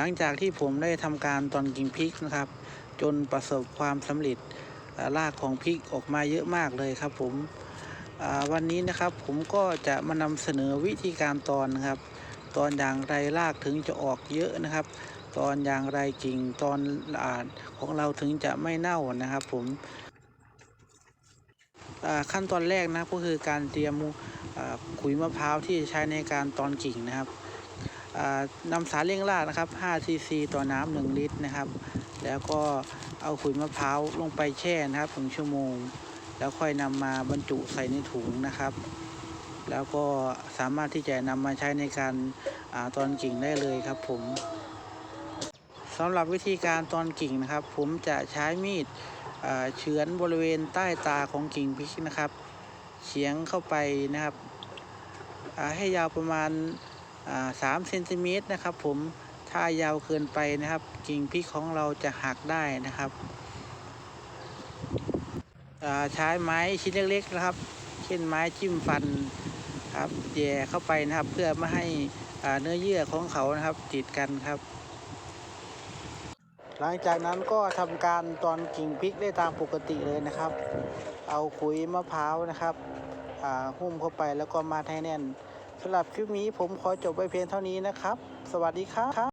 หลังจากที่ผมได้ทำการตอนกิ่งพริกนะครับ จนประสบความสำเร็จอ่ารากของพริกออกมาเยอะมากเลยครับ ผมวันนี้นะครับผมก็จะมานำเสนอวิธีการตอนนะครับ ตอนอย่างไรรากถึงจะออกเยอะนะครับ ตอนอย่างไรกิ่งตอนอของเราถึงจะไม่เน่านะครับ ผมขั้นตอนแรกนะก็คือการเตรียมขุยมะพร้าวที่จะใช้ในการตอนกิ่งนะครับ นำสารเลี้ยงรากนะครับ5ซีซีต่อน้ำ1ลิตรนะครับ แล้วก็เอาขุยมะพร้าวลงไปแช่นะครับถึงชั่วโมง แล้วค่อยนำมาบรรจุใส่ในถุงนะครับ แล้วก็สามารถที่จะนำมาใช้ในการอาตอนกิ่งได้เลยครับผมสำหรับวิธีการตอนกิ่งนะครับ ผมจะใช้มีดเฉือนบริเวณใต้ตาของกิ่งพริกนะครับเฉียงเข้าไปนะครับให้ยาวประมาณ สามเซนติเมตรนะครับ ผมถ้ายาวเกินไปนะครับ กิ่งพริกของเราจะหักได้นะครับใช้ไม้ชิ้นเล็กๆนะครับ เช่นไม้จิ้มฟันครับแย่เข้าไปนะครับ เพื่อไม่ให้เนื้อเยื่อของเขานะครับ ติดกันครับ หลังจากนั้นก็ทำการตอนกิ่งพริกได้ตามปกติเลยนะครับ เอาขุยมะพร้าวนะครับหุ้มเข้าไปแล้วก็มาให้แน่น สำหรับคลิปนี้ผมขอจบไว้เพียงเท่านี้นะครับ สวัสดีครับ